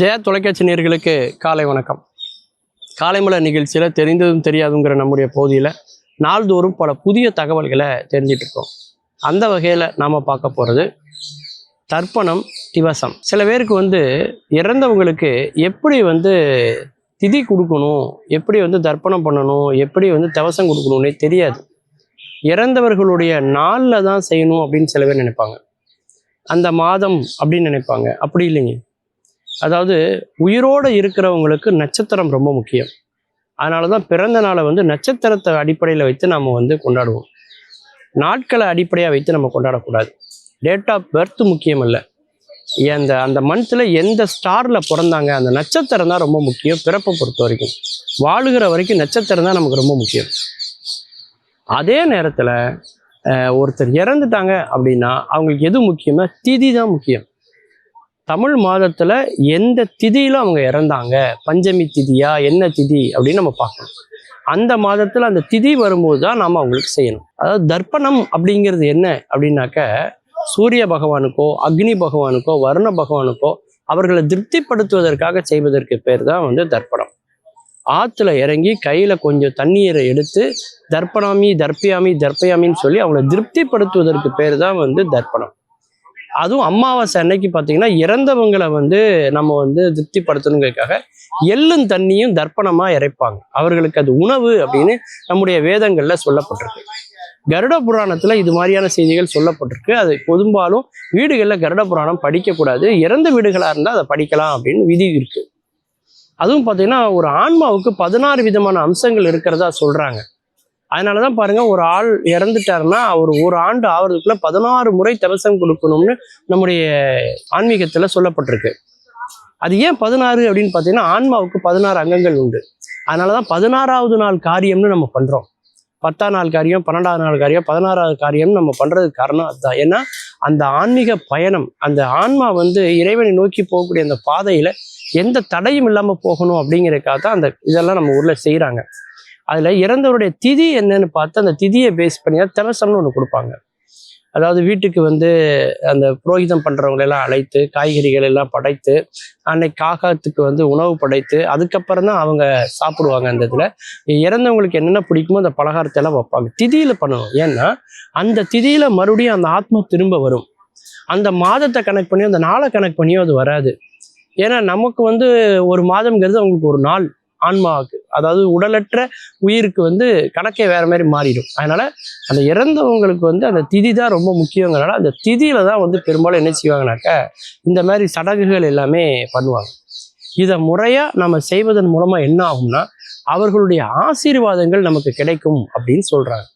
ஜெயா தொலைக்காட்சி நேர்களுக்கு காலை வணக்கம். காலைமலர் நிகழ்ச்சியில் தெரிந்ததும் தெரியாதுங்கிற நம்முடைய பகுதியில் நாள்தோறும் பல புதிய தகவல்களை தெரிஞ்சிட்டு இருக்கோம். அந்த வகையில் நாம் பார்க்க போகிறது தர்ப்பணம் திவசம். சில பேருக்கு வந்து இறந்தவங்களுக்கு எப்படி வந்து திதி கொடுக்கணும் எப்படி வந்து தர்ப்பணம் பண்ணணும் எப்படி வந்து தவசம் கொடுக்கணும்னே தெரியாது. இறந்தவர்களுடைய நாளில் தான் செய்யணும் அப்படின்னு சில பேர் நினைப்பாங்க. அந்த மாதம் அப்படின்னு நினைப்பாங்க. அப்படி இல்லைங்க. அதாவது உயிரோடு இருக்கிறவங்களுக்கு நட்சத்திரம் ரொம்ப முக்கியம். அதனால தான் பிறந்த நாளை வந்து நட்சத்திரத்தை அடிப்படையில் வைத்து நம்ம வந்து கொண்டாடுவோம். நாட்களை அடிப்படையாக வைத்து நம்ம கொண்டாடக்கூடாது. டேட் ஆஃப் பர்த் முக்கியம் இல்லை. அந்த அந்த மந்த்தில் எந்த ஸ்டாரில் பிறந்தாங்க அந்த நட்சத்திரம் தான் ரொம்ப முக்கியம் பிறப்பை பொறுத்த வரைக்கும். வாழுகிற வரைக்கும் நட்சத்திரம் தான் நமக்கு ரொம்ப முக்கியம். அதே நேரத்தில் ஒருத்தர் இறந்துட்டாங்க அப்படின்னா அவங்களுக்கு எது முக்கியமா திதி தான் முக்கியம். தமிழ் மாதத்தில் எந்த திதியில் அவங்க இறந்தாங்க. பஞ்சமி திதியா என்ன திதி அப்படின்னு நம்ம பார்க்கணும். அந்த மாதத்தில் அந்த திதி வரும்போது தான் நாம் அவங்களுக்கு செய்யணும். அதாவது தர்ப்பணம் அப்படிங்கிறது என்ன அப்படின்னாக்க சூரிய பகவானுக்கோ அக்னி பகவானுக்கோ வருண பகவானுக்கோ அவர்களை திருப்திப்படுத்துவதற்காக செய்வதற்கு பேர் தான் வந்து தர்ப்பணம். ஆற்றுல இறங்கி கையில் கொஞ்சம் தண்ணீரை எடுத்து தர்ப்பணாமி தர்ப்பியாமி தர்ப்பயாமின்னு சொல்லி அவங்கள திருப்திப்படுத்துவதற்கு பேர் தான் வந்து தர்ப்பணம். அதுவும் அமாவாசை அன்னைக்கு பார்த்தீங்கன்னா இறந்தவங்களை வந்து நம்ம வந்து திருப்திப்படுத்தணுங்கிறதுக்காக எள்ளும் தண்ணியும் தர்ப்பணமாக இறைப்பாங்க. அவர்களுக்கு அது உணவு அப்படின்னு நம்முடைய வேதங்கள்ல சொல்லப்பட்டிருக்கு. கருட புராணத்துல இது மாதிரியான செய்திகள் சொல்லப்பட்டிருக்கு. அது பெரும்பாலும் வீடுகளில் கருட புராணம் படிக்கக்கூடாது. இறந்த வீடுகளாக இருந்தால் அதை படிக்கலாம் அப்படின்னு விதி இருக்குது அதுவும் பார்த்தீங்கன்னா ஒரு ஆன்மாவுக்கு பதினாறு விதமான அம்சங்கள் இருக்கிறதா சொல்றாங்க. அதனால தான் பாருங்கள் ஒரு ஆள் இறந்துட்டாருன்னா அவர் ஒரு ஆண்டு ஆவறதுக்குள்ள பதினாறு முறை தவசம் கொடுக்கணும்னு நம்முடைய ஆன்மீகத்தில் சொல்லப்பட்டிருக்கு. அது ஏன் பதினாறு அப்படின்னு பார்த்தீங்கன்னா ஆன்மாவுக்கு பதினாறு அங்கங்கள் உண்டு. அதனால தான் பதினாறாவது நாள் காரியம்னு நம்ம பண்ணுறோம் பத்தாம் நாள் காரியம் பன்னெண்டாவது நாள் காரியம் பதினாறாவது காரியம் நம்ம பண்ணுறதுக்கு காரணம் அதுதான். ஏன்னா அந்த ஆன்மீக பயணம் அந்த ஆன்மா வந்து இறைவனை நோக்கி போகக்கூடிய அந்த பாதையில் எந்த தடையும் இல்லாமல் போகணும் அப்படிங்கிறதுக்காக தான் அந்த இதெல்லாம் நம்ம ஊரில் செய்கிறாங்க அதில் இறந்தவருடைய திதி என்னன்னு பார்த்து அந்த திதியை பேஸ் பண்ணி தான் தவசம்னு ஒன்று கொடுப்பாங்க. அதாவது வீட்டுக்கு வந்து அந்த புரோகிதம் பண்ணுறவங்களெல்லாம் அழைத்து காய்கறிகள் எல்லாம் படைத்து அன்னைக்கு காகத்துக்கு வந்து உணவு படைத்து அதுக்கப்புறம் தான் அவங்க சாப்பிடுவாங்க அந்த இதில். இறந்தவங்களுக்கு என்னென்ன பிடிக்குமோ அந்த பலகாரத்தை எல்லாம் வைப்பாங்க. திதியில் பண்ணணும் ஏன்னா அந்த திதியில் மறுபடியும் அந்த ஆத்மா திரும்ப வரும். அந்த மாதத்தை கணக்கு பண்ணியோ அந்த நாளை கணக்கு பண்ணியோ அது வராது. ஏன்னா நமக்கு வந்து ஒரு மாதம்ங்கிறது அவங்களுக்கு ஒரு நாள் ஆன்மாவுக்கு. அதாவது உடலற்ற உயிருக்கு வந்து கணக்கே வேற மாதிரி மாறிடும். அதனால அந்த இறந்தவங்களுக்கு வந்து அந்த திதி தான் ரொம்ப முக்கியங்கிறனால அந்த திதியில தான் வந்து பெரும்பாலும் என்ன செய்வாங்கனாக்கா இந்த மாதிரி சடங்குகள் எல்லாமே பண்ணுவாங்க. இதை முறையா நம்ம செய்வதன் மூலமாக என்ன ஆகும்னா அவர்களுடைய ஆசீர்வாதங்கள் நமக்கு கிடைக்கும் அப்படின்னு சொல்கிறாங்க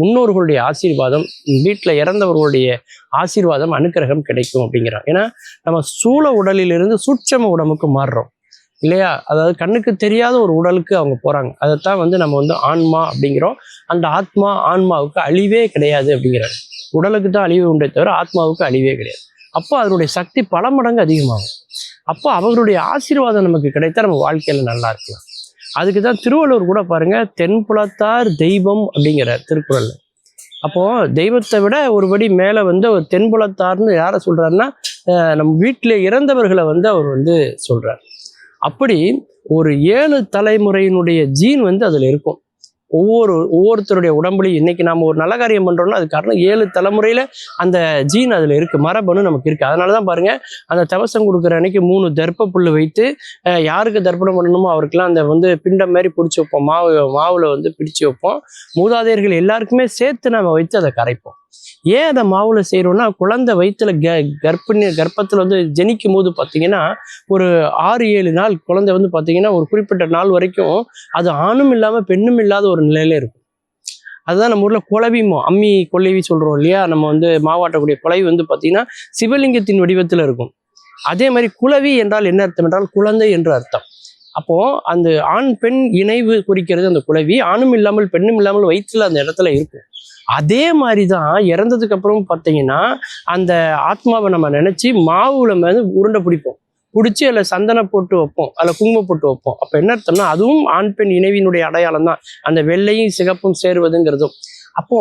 முன்னோர்களுடைய ஆசீர்வாதம் வீட்டில் இறந்தவர்களுடைய ஆசீர்வாதம் அனுக்கிரகம் கிடைக்கும் அப்படிங்கிறாங்க. ஏன்னா நம்ம சூழ உடலிலிருந்து சூட்சம உடம்புக்கு மாறுறோம். இல்லையா? அதாவது கண்ணுக்கு தெரியாத ஒரு உடலுக்கு அவங்க போகிறாங்க அதைத்தான் வந்து நம்ம வந்து ஆன்மா அப்படிங்கிறோம். அந்த ஆத்மா ஆன்மாவுக்கு அழிவே கிடையாது அப்படிங்கிறாரு. உடலுக்கு தான் அழிவு உண்டே தவிர ஆத்மாவுக்கு அழிவே கிடையாது. அப்போ அதனுடைய சக்தி பல மடங்கு அதிகமாகும். அப்போ அவருடைய ஆசீர்வாதம் நமக்கு கிடைத்தா நம்ம வாழ்க்கையில் நல்லா இருக்கலாம். அதுக்கு தான் திருவள்ளுவர் கூட பாருங்கள் தென்புலத்தார் தெய்வம் அப்படிங்கிற திருக்குறள். அப்போது தெய்வத்தை விட ஒருபடி மேலே வந்து அவர் தென்புலத்தார்னு யாரை சொல்கிறாருன்னா நம்ம வீட்டில் இறந்தவர்களை வந்து அவர் வந்து சொல்கிறார் அப்படி ஒரு ஏழு தலைமுறையினுடைய ஜீன் வந்து அதில் இருக்கும். ஒவ்வொரு ஒவ்வொருத்தருடைய உடம்புலையும் இன்னைக்கு நாம் ஒரு நல்ல காரியம் பண்ணுறோம்னா அது காரணம் ஏழு தலைமுறையில் அந்த ஜீன் அதில் இருக்குது மரபணு நமக்கு இருக்குது அதனால தான் பாருங்கள் அந்த தவசம் கொடுக்குற அன்னைக்கு மூணு தர்ப்ப புல் வைத்து யாருக்கு தர்ப்பணம் பண்ணணுமோ அவருக்கெல்லாம் அந்த வந்து பிண்டம் மாதிரி பிடிச்சி வைப்போம். மாவு மாவில் வந்து பிடிச்சு வைப்போம். மூதாதையர்கள் எல்லாருக்குமே சேர்த்து நம்ம வைத்து அதை கரைப்போம். ஏன் அதை மாவுல செய்யறோம்னா குழந்தை வயிற்றுல க கர்ப்பிணி கர்ப்பத்தில் வந்து ஜனிக்கும் போது பார்த்தீங்கன்னா ஒரு ஆறு ஏழு நாள் குழந்தை வந்து பார்த்தீங்கன்னா ஒரு குறிப்பிட்ட நாள் வரைக்கும் அது ஆணும் இல்லாமல் பெண்ணும் இல்லாத ஒரு நிலையில இருக்கும். அதுதான் நம்ம ஊர்ல குழவிமோ அம்மி கொள்ளவி சொல்றோம் இல்லையா? நம்ம வந்து மாவாட்டக்கூடிய குழவி வந்து பார்த்தீங்கன்னா சிவலிங்கத்தின் வடிவத்தில் இருக்கும். அதே மாதிரி குலவி என்றால் என்ன அர்த்தம் என்றால் குழந்தை என்று அர்த்தம். அப்போ அந்த ஆண் பெண் இணைவு குறிக்கிறது அந்த குலவி ஆணும் இல்லாமல் பெண்ணும் இல்லாமல் வயிற்றில் அந்த இடத்துல இருக்கும். அதே மாதிரி தான் இறந்ததுக்கு அப்புறம் பார்த்தீங்கன்னா அந்த ஆத்மாவை நம்ம நினச்சி மாவுல மேலே உருண்டை பிடிப்போம். பிடிச்சி அதில் சந்தனம் போட்டு வைப்போம். அதில் குங்குமம் போட்டு வைப்போம். அப்போ என்ன அர்த்தம்னா அதுவும் ஆண் பெண் இணைவினுடைய அடையாளம் தான் அந்த வெள்ளையும் சிகப்பும் சேருவதுங்கிறதும். அப்போ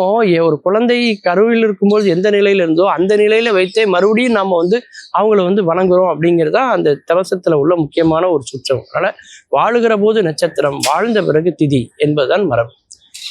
ஒரு குழந்தை கருவில் இருக்கும்போது எந்த நிலையில இருந்தோ அந்த நிலையில வைத்தே மறுபடியும் நம்ம வந்து அவங்கள வந்து வணங்குறோம் அப்படிங்கிறது அந்த தவசத்துல உள்ள முக்கியமான ஒரு சுற்றம் அதனால வாழுகிற போது நட்சத்திரம் வாழ்ந்த பிறகு திதி என்பதுதான் மரபு.